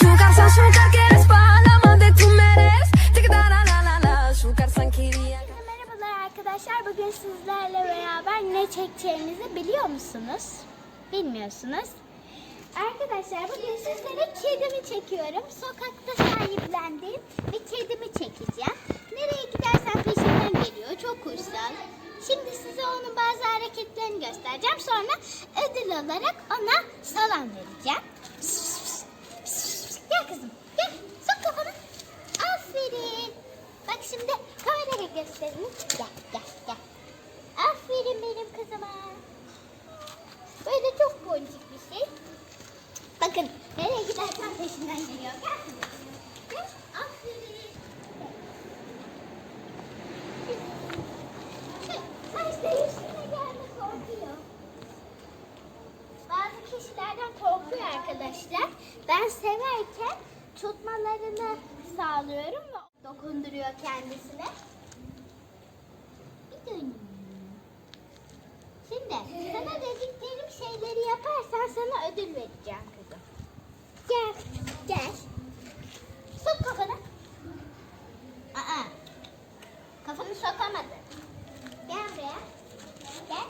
Sugar arkadaşlar. Bugün sizlerle beraber ne çekeceğimizi biliyor musunuz? Bilmiyorsunuz. Arkadaşlar bugün sizlere kedimi çekiyorum. Sokakta sahiplendiğim bir kedimi çekeceğim. Nereye gidersen peşinden geliyor. Çok uysal. Şimdi size onun bazı hareketlerini göstereceğim. Sonra ödül olarak ona salam vereceğim. Gel kızım. Gel. Sok kafanı. Aferin. Bak şimdi kameraya göstereyim. Gel gel gel. Aferin benim kızıma. Böyle çok boncuk bir şey. Bakın nereye gidersen peşinden geliyor. Gel kızım. Gel. Aferin. Şey, saçları üstüne gelme korkuyor. Bazı kişilerden korkuyor arkadaşlar. Ben severken tutmalarını sağlıyorum ve dokunduruyor kendisine. Bir döneyim. Şimdi sana dediklerim şeyleri yaparsan sana ödül vereceğim kızım. Gel, gel. Sok kafanı. Aa, kafanı sokamadın. Gel buraya. Gel.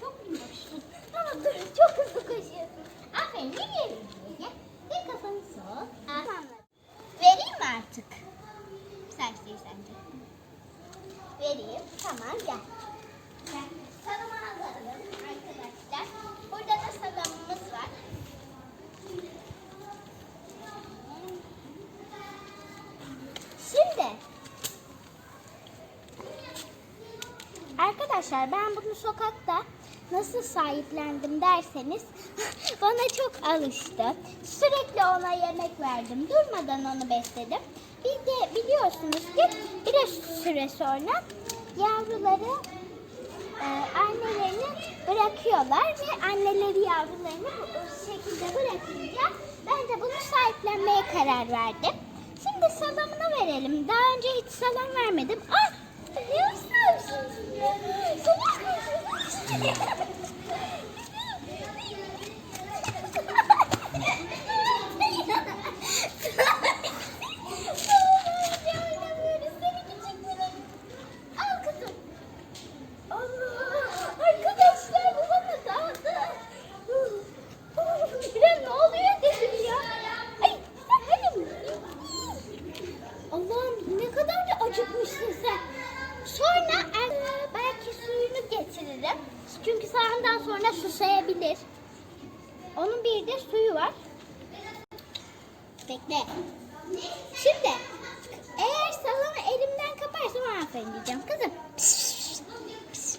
Çok minnoşsun. Ama dur çok hızlı koşuyorsun. Aferin nereye gidiyorsun? Bir kafanı sok. Tamam. Vereyim mi artık? Sen değil sence. Vereyim. Tamam gel. Gel. Salamı alalım arkadaşlar. Burada da salamımız var. Şimdi Arkadaşlar ben bunu sokakta nasıl sahiplendim derseniz bana çok alıştı. Sürekli ona yemek verdim. Durmadan onu besledim. Bir de biliyorsunuz ki bir süre sonra yavruları e, annelerini bırakıyorlar ve anneleri yavrularını bu şekilde bırakınca ben de bunu sahiplenmeye karar verdim. Şimdi salamını verelim. Daha önce hiç salam vermedim. Ah! Ne istiyorsunuz ya? Al kızım. Allah! Arkadaşlar bu bana daldı. Bir ne oluyor dedim ya. Ay, hayır. Allah'ım ne kadar da acıkmışsın sen. Sonra e, belki suyunu getiririm. Çünkü sağından sonra susayabilir. Onun bir de suyu var. Bekle. Şimdi eğer salamı elimden kaparsam aferin diyeceğim kızım. Pis, pis.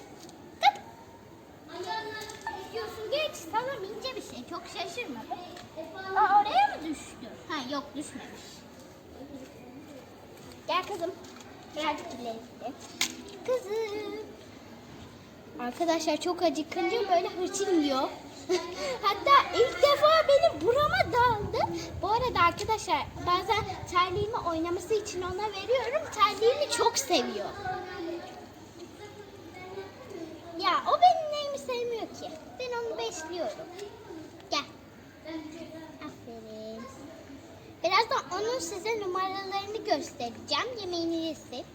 Kap. Geç salam ince bir şey. Çok şaşırma. Aa, oraya mı düştü? Ha yok düşmemiş. Gel kızım. Birazcık ileride. Kızım. Arkadaşlar çok acıkınca böyle hırçın yiyor. Hatta ilk defa benim burama daldı. Bu arada arkadaşlar bazen terliğimi oynaması için ona veriyorum. Terliğimi çok seviyor. Ya o benim neyimi sevmiyor ki. Ben onu besliyorum. Gel. Aferin. Birazdan onun size numaralarını göstereceğim. Yemeğini yesin.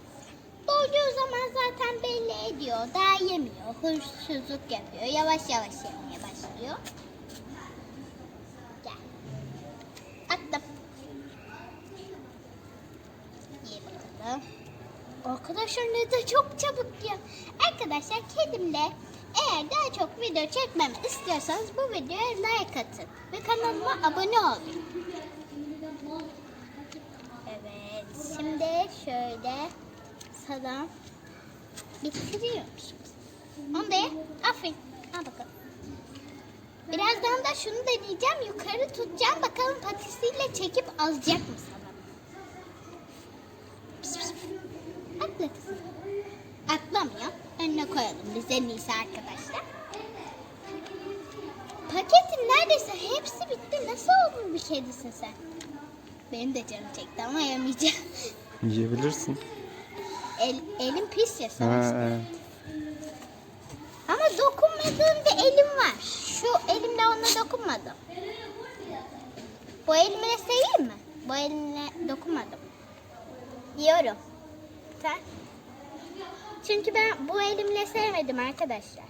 Doyduğu zaman zaten belli ediyor. Daha yemiyor. Hırsızlık yapıyor. Yavaş yavaş yemeye başlıyor. Gel. Attım. Ye bakalım. Arkadaşlar ne de çok çabuk ya. Arkadaşlar kedimle eğer daha çok video çekmemi istiyorsanız bu videoya like atın. Ve kanalıma abone olun. Evet. Şimdi şöyle salam bitiriyoruz. Onu da. Aferin. Al bakalım. Birazdan da şunu deneyeceğim. Yukarı tutacağım. Bakalım patisiyle çekip alacak mı pis. Atla. Atlamıyor. Önüne koyalım biz en iyisi arkadaşlar. Paketin neredeyse hepsi bitti. Nasıl olmuş bir kedisin sen? Benim de canım çekti ama yemeyeceğim. Yiyebilirsin. El, elim pis ya sana Ama dokunmadığım bir elim var. Şu elimle ona dokunmadım. Bu elimle seveyim mi? Bu elimle dokunmadım. Yiyorum. Sen? Çünkü ben bu elimle sevmedim arkadaşlar.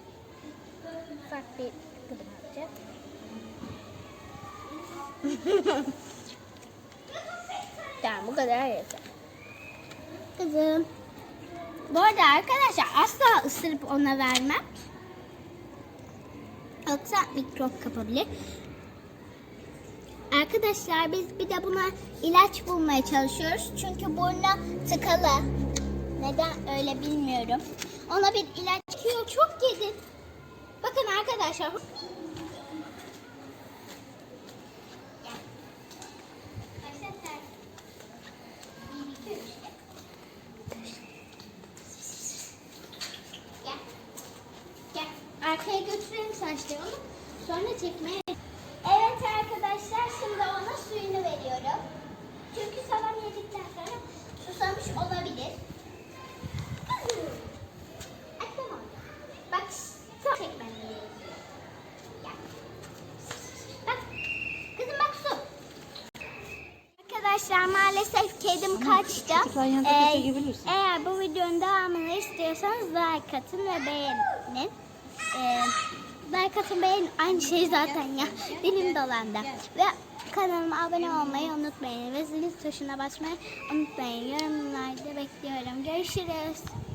Ufak bir gıdım yapacağım. tamam bu kadar yeter. Kızım. Bu arada arkadaşlar asla ısırıp ona vermem. Yoksa mikrop kapabilir. Arkadaşlar biz bir de buna ilaç bulmaya çalışıyoruz. Çünkü burnu tıkalı. Neden öyle bilmiyorum. Ona bir ilaç çıkıyor. Çok yedi. Bakın arkadaşlar. Gel. Başlat. Bir, iki, üç. Gel. Gel. Arkaya saçlarını. Sonra çekmeye. Evet arkadaşlar şimdi ona suyunu veriyorum. Çünkü salam yedikten sonra susamış olabilir. Tamam. Bak su çekmem. Bak. Kızım bak su. Arkadaşlar maalesef kedim kaçtı. Ee, eğer bu videonun devamını istiyorsanız like atın ve beğenin. Ee, atın beğenin aynı şey zaten ya. Dilim dolandı. Ve kanalıma abone olmayı unutmayın. Ve zil tuşuna basmayı unutmayın. Yorumlarda bekliyorum. Görüşürüz.